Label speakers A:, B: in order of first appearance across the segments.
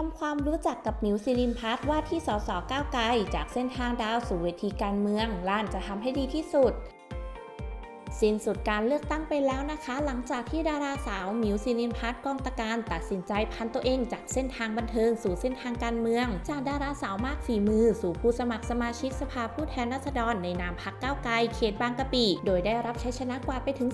A: ทำความรู้จักกับมิวซิลินพัฒว่าที่สสก้าวไกล จากเส้นทางดาวสู่เวทีการเมืองล้านจะทำให้ดีที่สุด สิ้นสุดการเลือกตั้งไปแล้วนะคะ หลังจากที่ดาราสาวมิวซิลินพัฒน์กองตะการตัดสินใจพันตัวเองจากเส้นทางบันเทิงสู่เส้นทางการเมือง จากดาราสาวมากฝีมือ สู่ผู้สมัครสมาชิกสภาผู้แทนราษฎรในนามพักก้าวไกลเขตบางกะปิ โดยได้รับชัยชนะกว่าไปถึง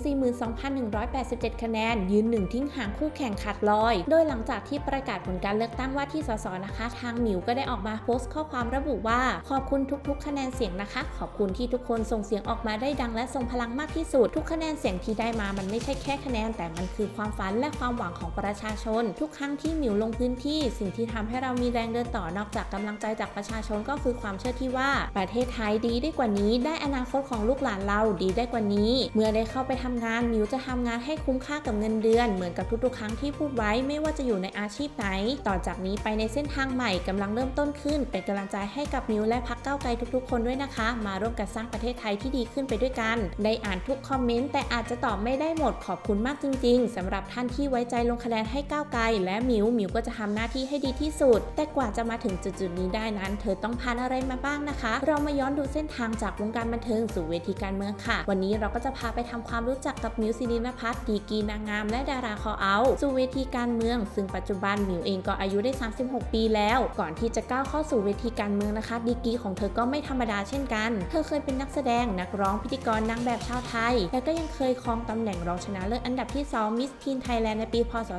A: 42,187 คะแนน ยืนหนึ่งทิ้งห่างคู่แข่งขาดลอย โดยหลังจากที่ประกาศผลการเลือกตั้งว่าที่สสนะคะ ทางหมิวก็ได้ออกมาโพสต์ข้อความระบุว่าขอบคุณทุกๆ คะแนนเสียงนะคะ ขอบคุณที่ทุกคนส่งเสียงออกมาได้ดังและทรงพลังมากที่สุดทุกคะแนนเสียงที่ได้มามันไม่ใช่แค่คะแนน แต่มันคือความฝันและความหวังของประชาชน ทุกครั้งที่หมิวลงพื้นที่ สิ่งที่ทำให้เรามีแรงเดินต่อนอกจากกำลังใจจากประชาชนก็คือความเชื่อที่ว่า ประเทศไทยดีได้กว่านี้ ได้อนาคตของลูกหลานเราดีได้กว่านี้ เมื่อได้เข้าไปทำงานหมิวจะทำงานให้คุ้มค่ากับเงินเดือน เหมือนกับทุกๆ ครั้งที่พูดไว้ไม่ว่าจะอยู่ในอาชีพไหน ต่อจากนี้ไปในเส้นทางใหม่กำลังเริ่มต้นขึ้น เป็นกำลังใจให้กับมิวและพักเก้าไกลทุกๆ คนด้วยนะคะ มาร่วมกันสร้างประเทศไทยที่ดีขึ้นไปด้วยกัน ได้อ่านทุกคอมเมนต์แต่อาจจะตอบไม่ได้หมดขอบคุณมากจริง ๆสำหรับท่านที่ไว้ใจลงคะแนนให้ก้าวไกล และมิวมิวก็จะทำหน้าที่ให้ดีที่สุด แต่กว่าจะมาถึงจุดๆนี้ได้นั้น เธอต้องผ่านอะไรมาบ้างนะคะ เรามาย้อนดูเส้นทางจากวงการบันเทิงสู่เวทีการเมืองค่ะ วันนี้เราก็จะพาไปทำความรู้จักกับมิวซิลินพัฒน์ดีกีนางงามและดาราคอเอาสู่เวทีการเมือง ซึ่งปัจจุบันมิวเองก็อายุได้ 36 ปีแล้ว ก่อนที่จะก้าวเข้าสู่เวทีการเมืองนะคะ ดีกีของเธอก็ไม่ธรรมดาเช่นกัน เธอเคยเป็นนักแสดงนักร้องพิธีกรนางแบบชาวไทยและก็ยังเคยครองตำแหน่งรองชนะเลิศอันดับที่2มิสทีนไทยแลนด์ในปี พศ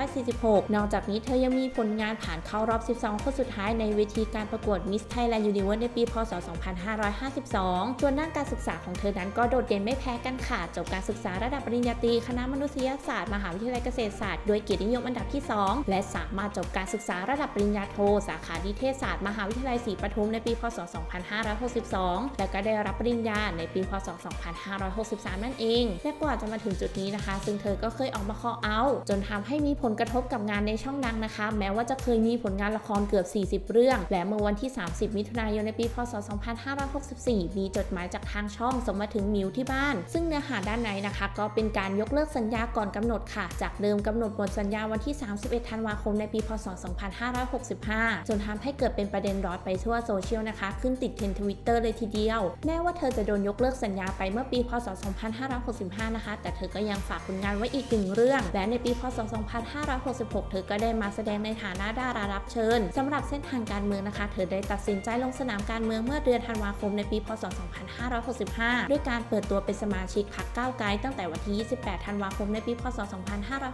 A: 2546 นอกจากนี้เธอยังมีผลงานผ่านเข้ารอบ 12 คนสุดท้ายในเวทีการประกวดมิสไทยแลนด์ยูนิเวิร์ในปี พศ 2552 ส่วนด้านการศึกษาของเธอนั้นก็โดดเด่นไม่แพ้กันค่ะ จบการศึกษาระดับปริญญาตรีคณะมนุษยศาสตร์ มหาวิทยาลัยเกษตรศาสตร์ด้วยเกียรตินิยมอันดับที่ 2 และสามารถจบการศึกษาระดับปริญญาโท สาขานิเทศศาสตร์ มหาวิทยาลัยศรีปทุมในปี พศ 2562 และก็ได้รับปริญญาในปี พศ2563 นั่นเอง และกว่าจะมาถึงจุดนี้นะคะ ซึ่งเธอก็เคยออกมาคอเอาจนทำให้มีผลกระทบกับงานในช่องดังนะคะ แม้ว่าจะเคยมีผลงานละครเกือบ 40 เรื่อง และเมื่อวันที่ 30 มิถุนายนในปี พศ 2564 มีจดหมายจากทางช่องส่งมาถึงมิวที่บ้าน ซึ่งเนื้อหาด้านในนะคะ ก็เป็นการยกเลิกสัญญาก่อนกำหนดค่ะ จากเดิมกำหนดหมดสัญญาวันที่ 31 ธันวาคมในปี พศ 2565 จนทำให้เกิดเป็นประเด็นร้อนไปทั่วโซเชียลนะคะ ขึ้นติดเทรนด์ทวิตเตอร์เลยทีเดียว แม้ว่าเธอจะโดนยกเลิกสัญญาไปเมื่อปี พศ 2565 นะคะ แต่เธอก็ยังฝากผลงานไว้อีกหนึ่งเรื่อง และในปี พศ 2566 เธอก็ได้มาแสดงในฐานะดารารับเชิญสำหรับเส้นทางการเมืองนะคะ เธอได้ตัดสินใจลงสนามการเมืองเมื่อเดือนธันวาคมในปี พศ 2565 ด้วยการเปิดตัวเป็นสมาชิกพรรคก้าวไกลตั้งแต่วันที่ 28 ธันวาคมในปี พศ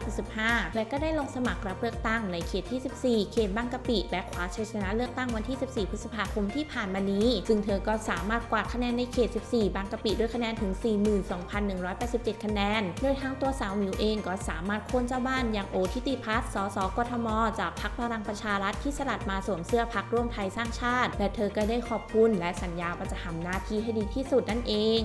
A: 2565 และก็ได้ลงสมัครรับเลือกตั้งในเขตที่ 14 เขตบางกะปิ และคว้าชัยชนะเลือกตั้งวันที่ 14 พฤษภาคมที่ผ่านมานี้ ซึ่งเธอก็สามารถกวาดคะแนนในเขต 14 บางกะปิด้วยคะแนนถึง42,187 คะแนน โดยทั้งตัวสาวหมิวเองก็สามารถโค่นเจ้าบ้านอย่างโอทิติพัฒน์ สสกทม จากพรรคพลังประชารัฐที่สลัดมาสวมเสื้อพรรคร่วมไทยสร้างชาติ และเธอก็ได้ขอบคุณและสัญญาว่าจะทำหน้าที่ให้ดีที่สุดนั่นเอง